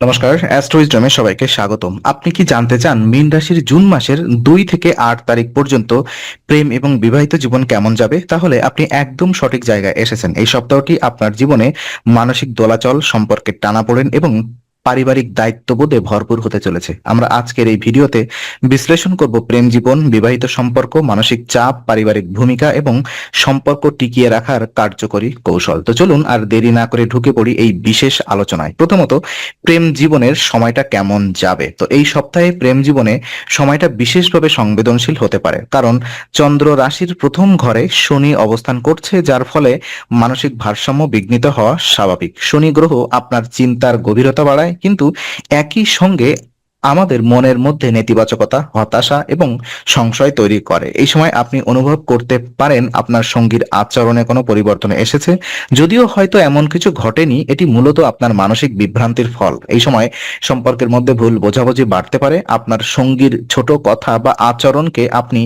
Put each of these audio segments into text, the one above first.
নমস্কার, অ্যাস্ট্রোইজমে সবাইকে স্বাগতম। আপনি কি জানতে চান মীন রাশির জুন মাসের দুই থেকে আট তারিখ পর্যন্ত প্রেম এবং বিবাহিত জীবন কেমন যাবে? তাহলে আপনি একদম সঠিক জায়গায় এসেছেন। এই সপ্তাহটি আপনার জীবনে মানসিক দোলাচল সম্পর্কে টানা পড়েন এবং পারিবারিক দায়িত্ববোধে ভরপুর হতে চলেছে। আমরা আজকের এই ভিডিওতে বিশ্লেষণ করব প্রেম জীবন, বিবাহিত সম্পর্ক, মানসিক চাপ, পারিবারিক ভূমিকা এবং সম্পর্ক টিকিয়ে রাখার কার্যকরী কৌশল। তো চলুন আর দেরি না করে ঢুকে পড়ি এই বিশেষ আলোচনায়। প্রথমত, প্রেম জীবনের সময়টা কেমন যাবে? তো এই সপ্তাহে প্রেম জীবনে সময়টা বিশেষভাবে সংবেদনশীল হতে পারে। কারণ, চন্দ্র রাশির প্রথম ঘরে শনি অবস্থান করছে, যার ফলে মানসিক ভারসাম্য বিঘ্নিত হওয়া স্বাভাবিক। শনি গ্রহ আপনার চিন্তার গভীরতা বাড়ায় কিন্তু একই সঙ্গে আমাদের মনের মধ্যে নেতিবাচকতা, হতাশা এবং সংশয় তৈরি করে। এই সময় আপনি অনুভব করতে পারেন আপনার সঙ্গীর আচরণে কোনো পরিবর্তন এসেছে। যদিও হয়তো এমন কিছু ঘটেনি, এটি মূলত আপনার মানসিক বিভ্রান্তির ফল। এই সময় সম্পর্কের মধ্যে ভুল বোঝাবুঝি বাড়তে পারে, আপনার সঙ্গীর ছোট কথা বা আচরণকে আপনি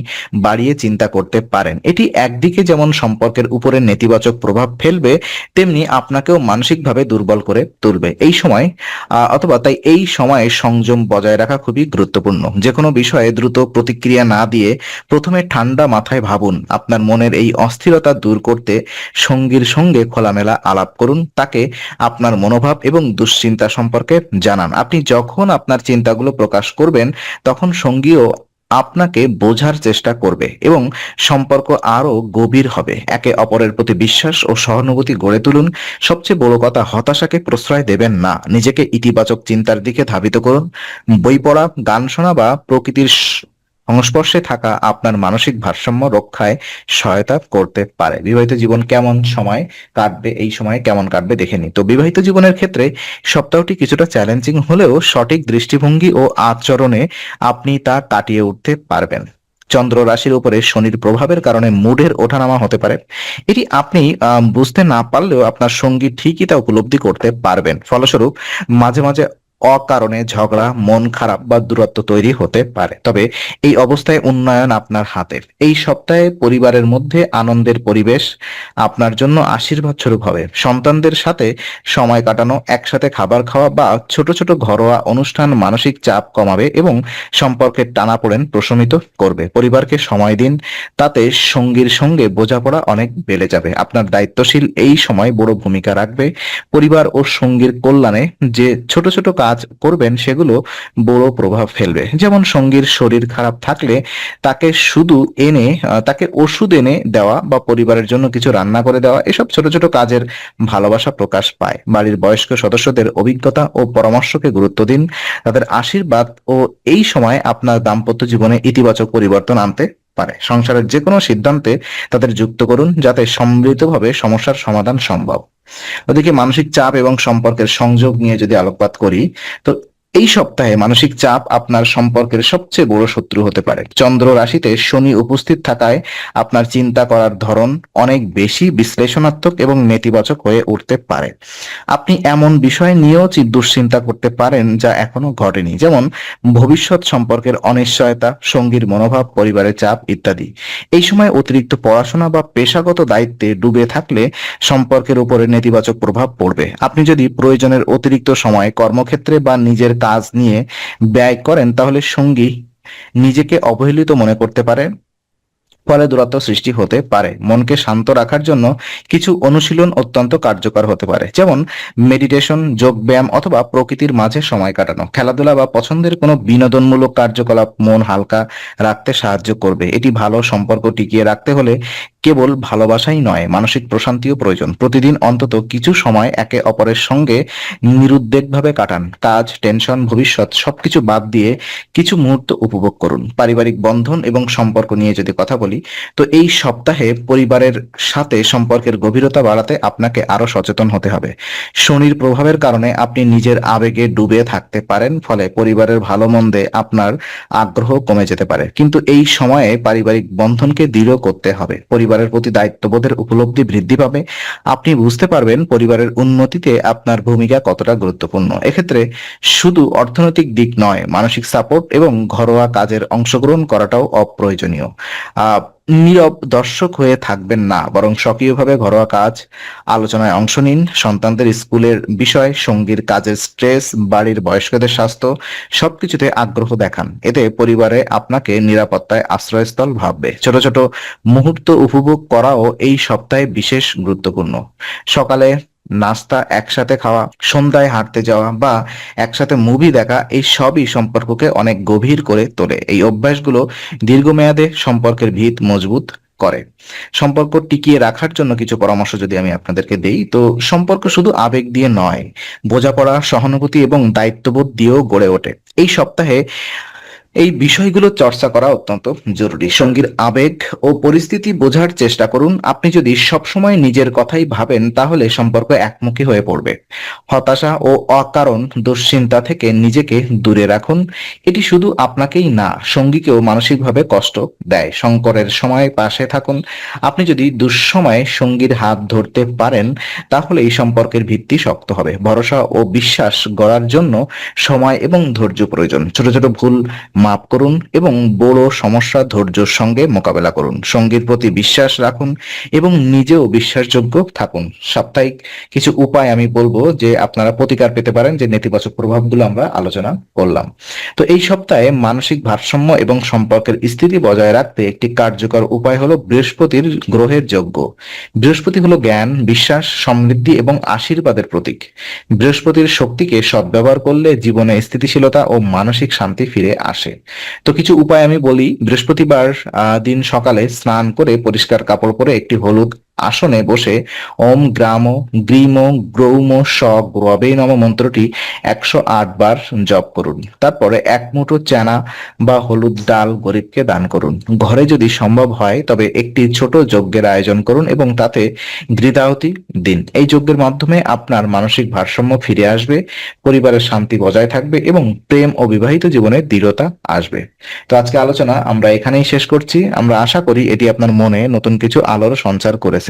বাড়িয়ে চিন্তা করতে পারেন। এটি একদিকে যেমন সম্পর্কের উপরে নেতিবাচক প্রভাব ফেলবে, তেমনি আপনাকেও মানসিকভাবে দুর্বল করে তুলবে। এই সময় অথবা তাই এই সময়ে সংযম বজায় রাখা খুবই গুরুত্বপূর্ণ। যে কোনো বিষয়ে দ্রুত প্রতিক্রিয়া না দিয়ে প্রথমে ঠান্ডা মাথায় ভাবুন। আপনার মনের এই অস্থিরতা দূর করতে সঙ্গীর সঙ্গে খোলামেলা আলাপ করুন। তাকে আপনার মনোভাব এবং দুশ্চিন্তা সম্পর্কে জানান। আপনি যখন আপনার চিন্তাগুলো প্রকাশ করবেন, তখন সঙ্গীও আপনাকে বোঝার চেষ্টা করবে এবং সম্পর্ক আরও গভীর হবে। একে অপরের প্রতি বিশ্বাস ও সহানুভূতি গড়ে তুলুন। সবচেয়ে বড় কথা, হতাশাকে প্রশ্রয় দেবেন না। নিজেকে ইতিবাচক চিন্তার দিকে ধাবিত করুন। বই পড়া, গান শোনা বা প্রকৃতির সংস্পর্শে থাকা আপনার মানসিক ভারসাম্য রক্ষায় সহায়তা করতে পারে। বিবাহিত জীবন কেমন সময় কাটবে, এই সময়ে কেমন কাটবে দেখে নি তো বিবাহিত জীবনের ক্ষেত্রে সপ্তাহটি কিছুটা চ্যালেঞ্জিং হলেও সঠিক দৃষ্টিভঙ্গি ও আচরণে আপনি তা কাটিয়ে উঠতে পারবেন। চন্দ্র রাশির উপরে শনির প্রভাবের কারণে মুডের ওঠানামা হতে পারে। এটি আপনি বুঝতে না পারলেও আপনার সঙ্গী ঠিকই তা উপলব্ধি করতে পারবেন। ফলস্বরূপ, মাঝে মাঝে অকারণে ঝগড়া, মন খারাপ বা দূরত্ব তৈরি হতে পারে। তবে এই অবস্থায় উন্নয়ন আপনার হাতের। এই সপ্তাহে পরিবারের মধ্যে আনন্দের পরিবেশ আপনার জন্য আশীর্বাদ স্বরূপ হবে। সন্তানদের সাথে সময় কাটানো, একসাথে খাবার খাওয়া বা ছোট ছোট ঘরোয়া অনুষ্ঠান মানসিক চাপ কমাবে এবং সম্পর্কের টানাপোড়েন প্রশমিত করবে। পরিবারকে সময় দিন, তাতে সঙ্গীর সঙ্গে বোঝাপড়া অনেক বেড়ে যাবে। আপনার দায়িত্বশীল এই সময় বড় ভূমিকা রাখবে। পরিবার ও সঙ্গীর কল্যাণে যে ছোট ছোট কাজ করবেন, সেগুলো বড় প্রভাব ফেলবে। যেমন সঙ্গীর শরীর খারাপ থাকলে তাকে শুধু এনে তাকে ওষুধ এনে দেওয়া বা পরিবারের জন্য কিছু রান্না করে দেওয়া, এসব ছোট ছোট কাজের ভালোবাসা প্রকাশ পায়। বাড়ির বয়স্ক সদস্যদের অভিজ্ঞতা ও পরামর্শকে গুরুত্ব দিন। তাদের আশীর্বাদ ও এই সময় আপনার দাম্পত্য জীবনে ইতিবাচক পরিবর্তন আনতে পারে। সংসারের যে কোনো সিদ্ধান্তে তাদের যুক্ত করুন যাতে সম্মিলিতভাবে সমস্যার সমাধান সম্ভব। ওদিকে মানসিক চাপ এবং সম্পর্কের সংযোগ নিয়ে যদি আলোকপাত করি, তো এই সপ্তাহে মানসিক চাপ আপনার সম্পর্কের সবচেয়ে বড় শত্রু হতে পারে। চন্দ্র রাশিতে শনি উপস্থিত থাকায় আপনার চিন্তা করার ধরন অনেক বেশি বিশ্লেষণাত্মক এবং নেতিবাচক হয়ে উঠতে পারে। আপনি এমন বিষয় নিয়েও দুশ্চিন্তা করতে পারেন যা এখনও ঘটেনি। যেমন ভবিষ্যৎ সম্পর্কের অনিশ্চয়তা, সঙ্গীর মনোভাব, পরিবারের চাপ ইত্যাদি। এই সময় অতিরিক্ত পড়াশোনা বা পেশাগত দায়িত্বে ডুবে থাকলে সম্পর্কের উপরে নেতিবাচক প্রভাব পড়বে। আপনি যদি প্রয়োজনের অতিরিক্ত সময় কর্মক্ষেত্রে বা নিজের কাজ নিয়ে ব্যয় করেন তাহলে সঙ্গী নিজেকে অবহেলিত মনে করতে পারে ফলে দূরত্ব সৃষ্টি হতে পারে। মনকে শান্ত রাখার জন্য কিছু অনুশীলন অত্যন্ত কার্যকর হতে পারে। যেমন মেডিটেশন যোগ ব্যায়াম অথবা প্রকৃতির মাঝে সময় কাটানো। খেলাধুলা বা পছন্দের কোনো বিনোদনমূলক কার্যকলাপ মন হালকা রাখতে সাহায্য করবে। এটি ভালো সম্পর্ক টিকিয়ে রাখতে হলে কেবল ভালোবাসাই নয়, মানসিক প্রশান্তিও প্রয়োজন। প্রতিদিন অন্তত কিছু সময় একে অপরের সঙ্গে নিরুদ্বেগভাবে কাটান। কাজ, টেনশন, ভবিষ্যৎ সবকিছু বাদ দিয়ে কিছু মুহূর্ত উপভোগ করুন। পারিবারিক বন্ধন এবং সম্পর্ক নিয়ে যদি কথা বলি তো এই সপ্তাহে পরিবারের সাথে সম্পর্কের গভীরতা বাড়াতে আপনাকে আরও সচেতন হতে হবে। শনির প্রভাবের কারণে আপনি নিজের আবেগে ডুবে থাকতে পারেন, ফলে পরিবারের ভালো মন্দে আপনার আগ্রহ কমে যেতে পারে। কিন্তু এই সময়ে পারিবারিক বন্ধনকে দৃঢ় করতে হবে। পরিবারের প্রতি দায়িত্ববোধের উপলব্ধি বৃদ্ধি পাবে। আপনি বুঝতে পারবেন পরিবারের উন্নতিতে আপনার ভূমিকা কতটা গুরুত্বপূর্ণ। এক্ষেত্রে শুধু অর্থনৈতিক দিক নয়, মানসিক সাপোর্ট এবং ঘরোয়া কাজের অংশগ্রহণ করাটাও অপ্রয়োজনীয়। আহ নীরব দর্শক হয়ে থাকবেন না, বরং সক্রিয়ভাবে ঘরোয়া কাজ, আলোচনায় অংশ নিন, সন্তানদের স্কুলের বিষয়, সঙ্গীর কাজের স্ট্রেস, বাড়ির বয়স্কদের স্বাস্থ্য, সবকিছুতে আগ্রহ দেখান। এতে পরিবারে আপনাকে নিরাপত্তায় আশ্রয়স্থল ভাববে। ছোট ছোট মুহূর্ত উপভোগ করাও এই সপ্তাহে বিশেষ গুরুত্বপূর্ণ। সকালে নাস্তা, একসাথে খাওয়া, সন্ধ্যায় হাঁটতে যাওয়া বা একসাথে মুভি দেখা, এই সবই সম্পর্ককে অনেক গভীর করে তোলে। এই অভ্যাসগুলো দীর্ঘমেয়াদে সম্পর্কের ভিত মজবুত করে। সম্পর্ক টিকিয়ে রাখার জন্য কিছু পরামর্শ যদি আমি আপনাদেরকে দেই, তো সম্পর্ক শুধু আবেগ দিয়ে নয়, বোঝাপড়া, সহানুভূতি এবং দায়িত্ববোধ দিয়েও গড়ে ওঠে। এই সপ্তাহে এই বিষয়গুলো চর্চা করা অত্যন্ত জরুরি। সঙ্গীর আবেগ ও পরিস্থিতি বোঝার চেষ্টা করুন। আপনি যদি সবসময় নিজের কথাই ভাবেন, তাহলে সম্পর্ক একমুখী হয়ে পড়বে। হতাশা ও অকারণ দুশ্চিন্তা থেকে নিজেকে দূরে রাখুন। এটি শুধু আপনাকেই না, সঙ্গীকেও মানসিকভাবে কষ্ট দেয়। সংকটের সময় পাশে থাকুন। আপনি যদি দুঃসময়ে সঙ্গীর হাত ধরতে পারেন তাহলে এই সম্পর্কের ভিত্তি শক্ত হবে। ভরসা ও বিশ্বাস গড়ার জন্য সময় এবং ধৈর্য প্রয়োজন। ছোট ছোট ভুল মাপ করুন এবং বড় সমস্যা ধৈর্যের সঙ্গে মোকাবেলা করুন। সঙ্গীর প্রতি বিশ্বাস রাখুন এবং নিজেও বিশ্বাসযোগ্য থাকুন। সাপ্তাহিক কিছু উপায় আমি বলব যে আপনারা প্রতিকার পেতে পারেন যে নেতিবাচক প্রভাবগুলো আমরা আলোচনা করলাম। তো এই সপ্তাহে মানসিক ভারসাম্য এবং সম্পর্কের স্থিতি বজায় রাখতে একটি কার্যকর উপায় হলো বৃহস্পতির গ্রহের যোগ্য বৃহস্পতি হলো জ্ঞান, বিশ্বাস, সমৃদ্ধি এবং আশীর্বাদের প্রতীক। বৃহস্পতির শক্তিকে সদ্ব্যবহার করলে জীবনে স্থিতিশীলতা ও মানসিক শান্তি ফিরে আসে। তো কিছু উপায় আমি বলি। বৃহস্পতিবার দিন সকালে স্নান করে পরিষ্কার কাপড় পরে একটি হলুদ আসনে বসে ওম গ্রাম গ্রীম গ্রৌম স গ্রবে নম মন্ত্রটি একশো আট বার জপ করুন। তারপরে এক মুঠো চানা বা হলুদ ডাল গরিবকে দান করুন। ঘরে যদি সম্ভব হয়, তবে একটি ছোট যজ্ঞের আয়োজন করুন এবং তাতে ঘৃতাহুতি দিন। এই যজ্ঞের মাধ্যমে আপনার মানসিক ভারসাম্য ফিরে আসবে, পরিবারের শান্তি বজায় থাকবে এবং প্রেম ও বিবাহিত জীবনে দৃঢ়তা আসবে। তো আজকে আলোচনা আমরা এখানেই শেষ করছি। আমরা আশা করি এটি আপনার মনে নতুন কিছু আলোর সঞ্চার করেছে।